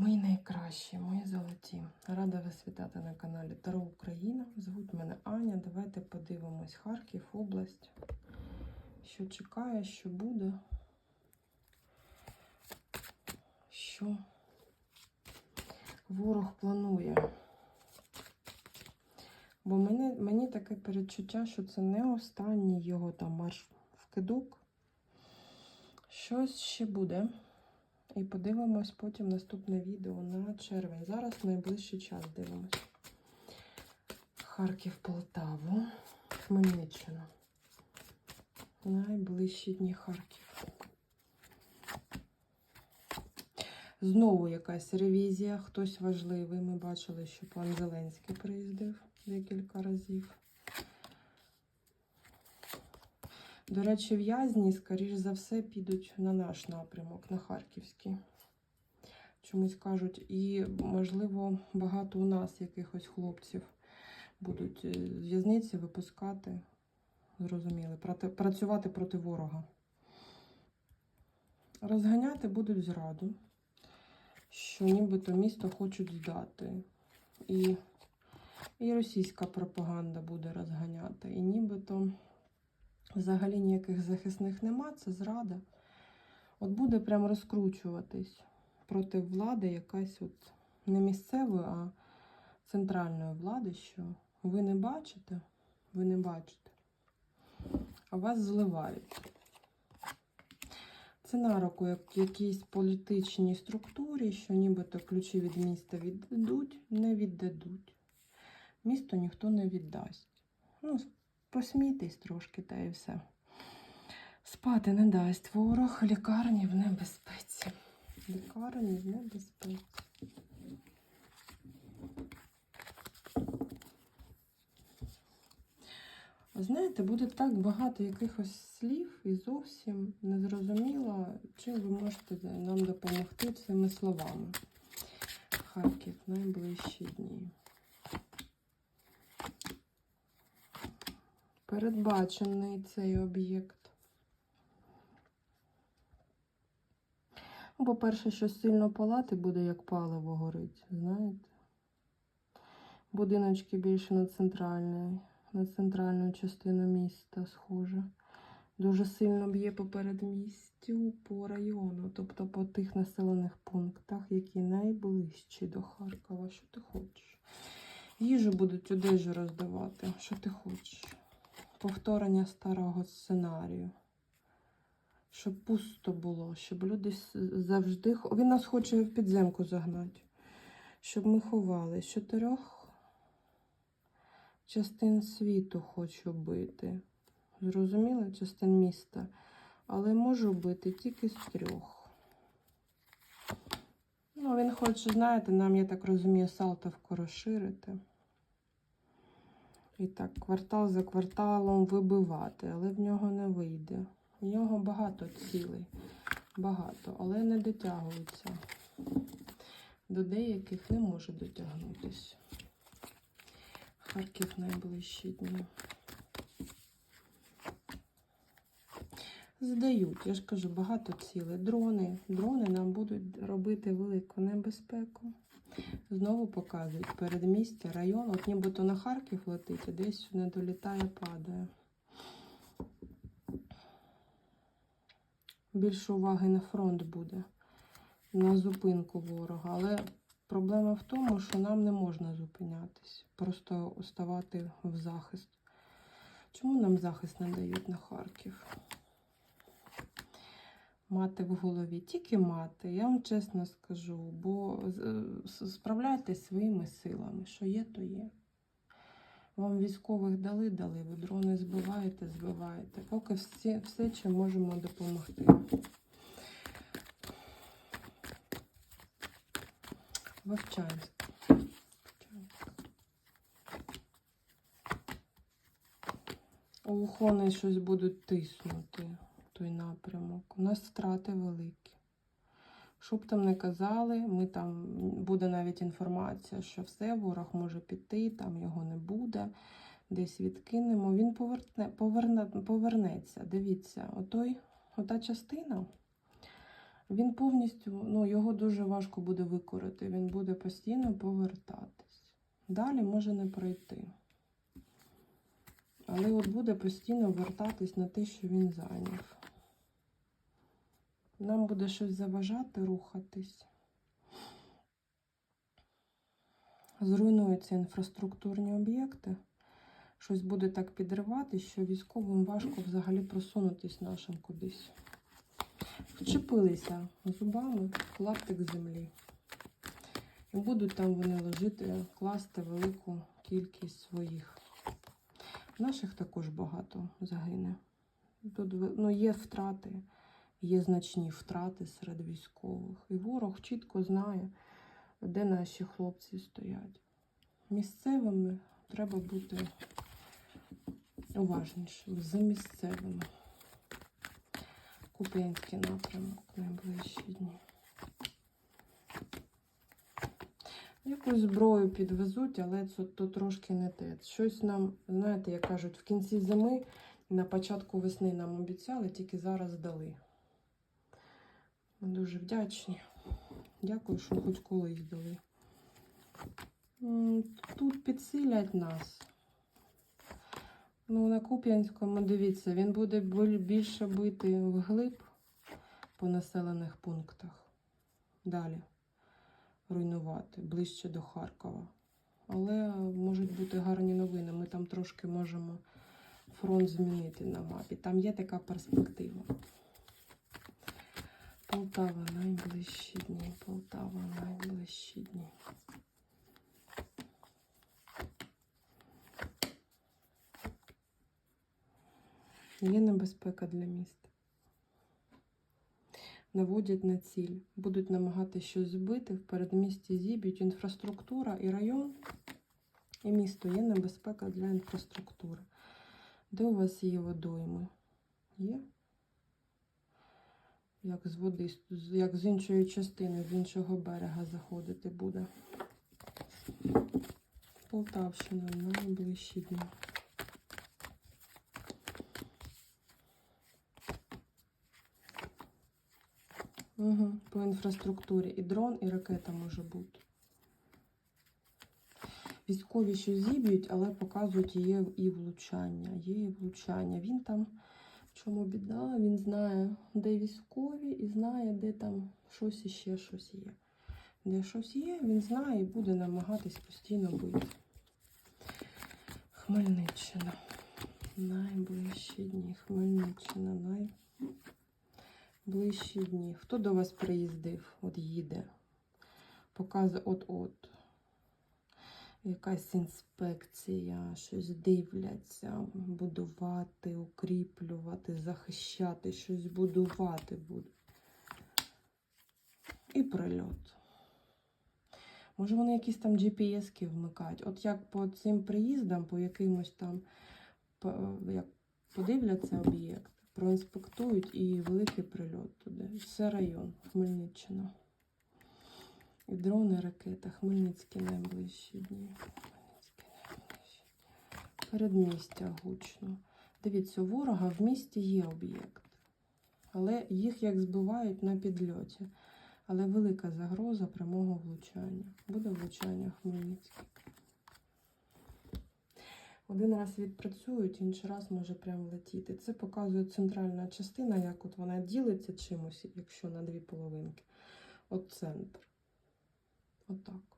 Мої найкращі, мої золоті. Рада вас вітати на каналі Таро Україна. Звуть мене Аня. Давайте подивимось Харків, область. Що чекає, що буде. Що ворог планує. Бо мені, мені таке передчуття, що це не останній його там марш в кидок. Щось ще буде. І подивимось потім наступне відео на червень. Зараз найближчий час дивимось. Харків, Полтаву, Хмельниччина. Найближчі дні Харків. Знову якась ревізія, хтось важливий. Ми бачили, що пан Зеленський приїздив декілька разів. До речі, в'язні, скоріш за все, підуть на наш напрямок, на Харківський. Чомусь кажуть, і, можливо, багато у нас якихось хлопців будуть е, з в'язниці випускати, зрозуміли, працювати проти ворога. Розганяти будуть зраду, що нібито місто хочуть здати. І, і російська пропаганда буде розганяти. І нібито. Взагалі ніяких захисних нема, це зрада. От буде прям розкручуватись проти влади якась от не місцевої, а центральної влади, що ви не бачите, ви не бачите, а вас зливають. Це на руку як якійсь політичній структурі, що нібито ключі від міста віддадуть, не віддадуть. Місто ніхто не віддасть. Ну, Посмійтесь трошки, та і все. Спати не дасть ворог, лікарні в небезпеці. Лікарні в небезпеці. Знаєте, буде так багато якихось слів і зовсім незрозуміло, чим ви можете нам допомогти цими словами. Харків найближчі дні. Передбачений цей об'єкт. Ну, По-перше, що сильно палати буде, як паливо горить, знаєте? Будиночки більше на на центральну частину міста схоже. Дуже сильно б'є по передмістю, по району, тобто по тих населених пунктах, які найближчі до Харкова. Що ти хочеш? Їжу будуть одежу роздавати. Що ти хочеш? Повторення старого сценарію. Щоб пусто було, щоб люди завжди. Він нас хоче в підземку загнати. Щоб ми ховали. З чотирьох частин світу хочу бити. Зрозуміли? Частин міста. Але можу бити тільки з трьох. Ну, він хоче, знаєте, нам, я так розумію, Салтовку розширити. І так, квартал за кварталом вибивати, але в нього не вийде. В нього багато цілей, багато, але не дотягується. До деяких не може дотягнутися. Харків найближчі дні. Здають, я ж кажу, багато цілей. Дрони. Дрони нам будуть робити велику небезпеку. Знову показують передмістя, район. От нібито на Харків летить, а десь не долітає, падає. Більше уваги на фронт буде, на зупинку ворога. Але проблема в тому, що нам не можна зупинятись, просто оставати в захист. Чому нам захист не дають на Харків? Мати в голові, тільки мати, я вам чесно скажу, бо е, справляйтесь своїми силами, що є, то є. Вам військових дали, дали, ви дрони збиваєте, збиваєте. Поки всі, все, чим можемо допомогти. Вовчанськ. Ухони щось будуть тиснути напрямок. У нас втрати великі. Що б там не казали, ми там буде навіть інформація, що все, ворог може піти, там його не буде, десь відкинемо. Він поверне, поверне, повернеться. Дивіться, отой, ота частина, Він повністю, ну, його дуже важко буде викорити. Він буде постійно повертатись. Далі може не пройти. Але от буде постійно вертатись на те, що він зайняв. Нам буде щось заважати рухатись. Зруйнуються інфраструктурні об'єкти. Щось буде так підривати, що військовим важко взагалі просунутись нашим кудись. Вчепилися зубами клаптик землі. І будуть там вони ложити, класти велику кількість своїх. Наших також багато загине. Тут ну, є втрати, є значні втрати серед військових. І ворог чітко знає, де наші хлопці стоять. Місцевими треба бути уважнішим, за місцевими. Куп'янський напрямок найближчі дні. Якусь зброю підвезуть, але це то трошки не те. Щось нам, знаєте, як кажуть, в кінці зими, на початку весни нам обіцяли, тільки зараз дали. Ми дуже вдячні. Дякую, що хоч колись дали. Тут підсилять нас. Ну, на Куп'янському, дивіться, він буде більше бити вглиб по населених пунктах. Далі руйнувати, ближче до Харкова. Але можуть бути гарні новини. Ми там трошки можемо фронт змінити на мапі. Там є така перспектива. Полтава найближчі дні. Полтава найближчі дні. Є небезпека для міста. Наводять на ціль, будуть намагатися щось збити, в передмісті зіб'ють інфраструктура і район, і місто є небезпека для інфраструктури. Де у вас є водойми? Є? Як з води, як з іншої частини, з іншого берега заходити буде. Полтавщина найближчі дні. Угу, по інфраструктурі. І дрон, і ракета може бути. Військові що зіб'ють, але показують є і влучання. Є і влучання. Він там, в чому біда, він знає, де військові, і знає, де там щось іще щось є. Де щось є, він знає і буде намагатись постійно бити. Хмельниччина. Найближчі дні. Хмельниччина. Най... Ближчі дні. Хто до вас приїздив? От їде. Показує от-от. Якась інспекція, щось дивляться, будувати, укріплювати, захищати, щось будувати будуть. І прильот. Може, вони якісь там GPS-ки вмикають. От як по цим приїздам, по якимось там як подивляться об'єкт, проінспектують і великий прильот туди. Все район, Хмельниччина. Дрони, ракета, Хмельницький найближчі дні. Хмельницький найближчі. Передмістя гучно. Дивіться, у ворога в місті є об'єкт, але їх як збивають на підльоті. Але велика загроза прямого влучання. Буде влучання в Хмельницький. Один раз відпрацюють, інший раз може прямо летіти. Це показує центральна частина, як от вона ділиться чимось, якщо на дві половинки. От центр. Отак.